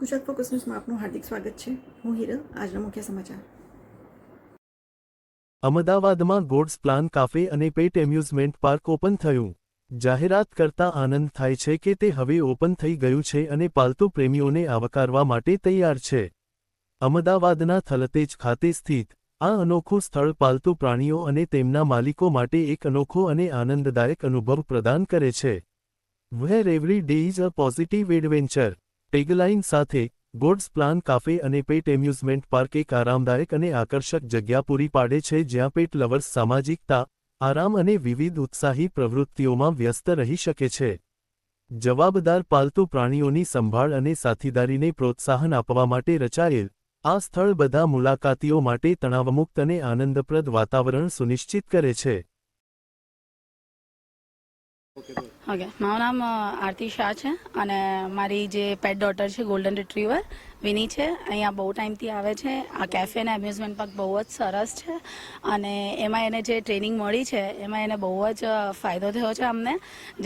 Gujarat focus ન્યૂઝમાં આપનું હાર્દિક સ્વાગત છે. હું હિરલ, આજના મુખ્ય સમાચાર. અમદાવાદમાં ગોડ્સ પ્લાન કાફે અને પેટ એમ્યુઝમેન્ટ પાર્ક ઓપન થયું. જાહેરાત કરતા આનંદ થાય છે કે તે હવે ઓપન થઈ ગયું છે અને પાલતુ પ્રેમીઓને આવકારવા માટે તૈયાર છે. અમદાવાદના થલતેજ ખાતે સ્થિત આ અનોખું સ્થળ પાલતુ પ્રાણીઓ અને તેમના માલિકો માટે એક અનોખો અને આનંદદાયક અનુભવ પ્રદાન કરે છે. Where every day is a positive adventure tagline સાથે, ગોડ્સ પ્લાન કાફે અને પેટ એમ્યુઝમેન્ટ પાર્ક એક આરામદાયક અને આકર્ષક જગ્યા પૂરી પાડે છે જ્યાં પેટ લવર્સ સામાજિકતા, આરામ અને વિવિધ ઉત્સાહી પ્રવૃત્તિઓમાં વ્યસ્ત રહી શકે છે. જવાબદાર પાલતુ પ્રાણીઓની સંભાળ અને સાથીદારીને પ્રોત્સાહન આપવા માટે રચાયેલ, આ સ્થળ બધા મુલાકાતીઓ માટે તણાવમુક્ત અને આનંદપ્રદ વાતાવરણ સુનિશ્ચિત કરે છે. ઓકે મારું નામ આરતી શાહ છે અને મારી જે પેટ ડોટર છે ગોલ્ડન રિટ્રીવર વિની છે. અહીંયા બહુ ટાઈમથી આવે છે. આ કેફે અને એમ્યુઝમેન્ટ પાર્ક બહુ જ સરસ છે. અને એમાં એને જે ટ્રેનિંગ મળી છે, એમાં એને બહુ જ ફાયદો થયો છે અમને.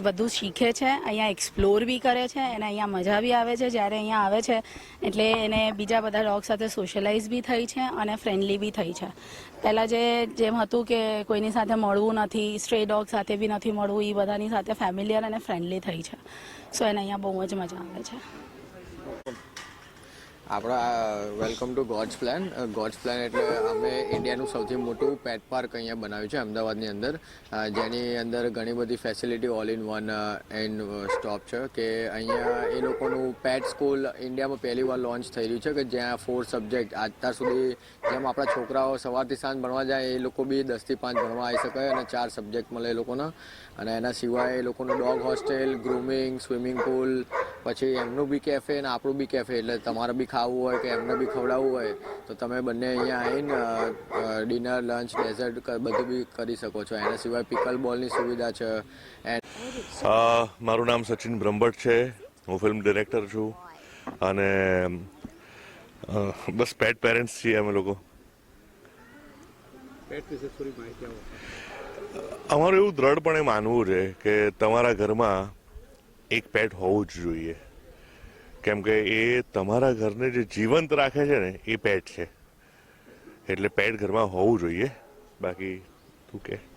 બધું શીખે છે, અહીંયા એક્સપ્લોર બી કરે છે એને અહીંયા મજા બી આવે છે જ્યારે અહીંયા આવે છે. એટલે એને બીજા બધા ડોગ સાથે સોશિયલાઇઝ બી થઈ છે અને ફ્રેન્ડલી બી થઈ છે. પહેલાં જે, જેમ હતું કે કોઈની સાથે મળવું નથી સ્ટ્રે ડોગ સાથે બી નથી મળવું એ બધાની સાથે ફેમિલિયર અને ફ્રેન્ડલી થઈ છે. સો એને અહીંયા બહુ જ મજા આવે છે. આપણા welcome to god's plan god's plan એટલે અમે ઇન્ડિયાનું સૌથી મોટું પેટ પાર્ક અહીંયા બનાવ્યું છે, અમદાવાદની અંદર. જેની અંદર ઘણી બધી facility all in one and stop છે કે અહીંયા એ લોકોનું પેટ સ્કૂલ ઇન્ડિયામાં પહેલી વાર લોન્ચ થઈ રહ્યું છે કે જ્યાં ફોર સબ્જેક્ટ અત્યાર સુધી જેમ આપણા છોકરાઓ સવારથી સાંજ ભણવા જાય, એ લોકો બી દસથી પાંચ ભણવા આવી શકે અને ચાર સબ્જેક્ટ મળે એ લોકોના. અને એના સિવાય એ લોકોનું dog hostel grooming swimming pool પછી એમનું બી કેફે અને આપણું બી કેફે એટલે તમારા બી ખાવું હોય કે એમને બી ખવડાવવું હોય તો તમે બંને અહીંયા આવીને ડિનર લંચ ડેઝર્ટ બધું બી કરી શકો છો. એના સિવાય પિકલ બોલની સુવિધા છે. એન્ડ મારું નામ સચિન બ્રહ્મભટ્ટ છે. હું ફિલ્મ ડિરેક્ટર છું. અને બસ પેટ પેરેન્ટ્સ છીએ અમે લોકો. અમારું એવું દ્રઢપણે માનવું છે કે તમારા ઘરમાં એક પેટ હોવું જ જોઈએ. કેમ કે એ તમારા ઘરને જે જીવંત રાખે છે ને, એ પેટ છે. એટલે પેટ ઘરમાં હોવું જોઈએ. બાકી તું કે.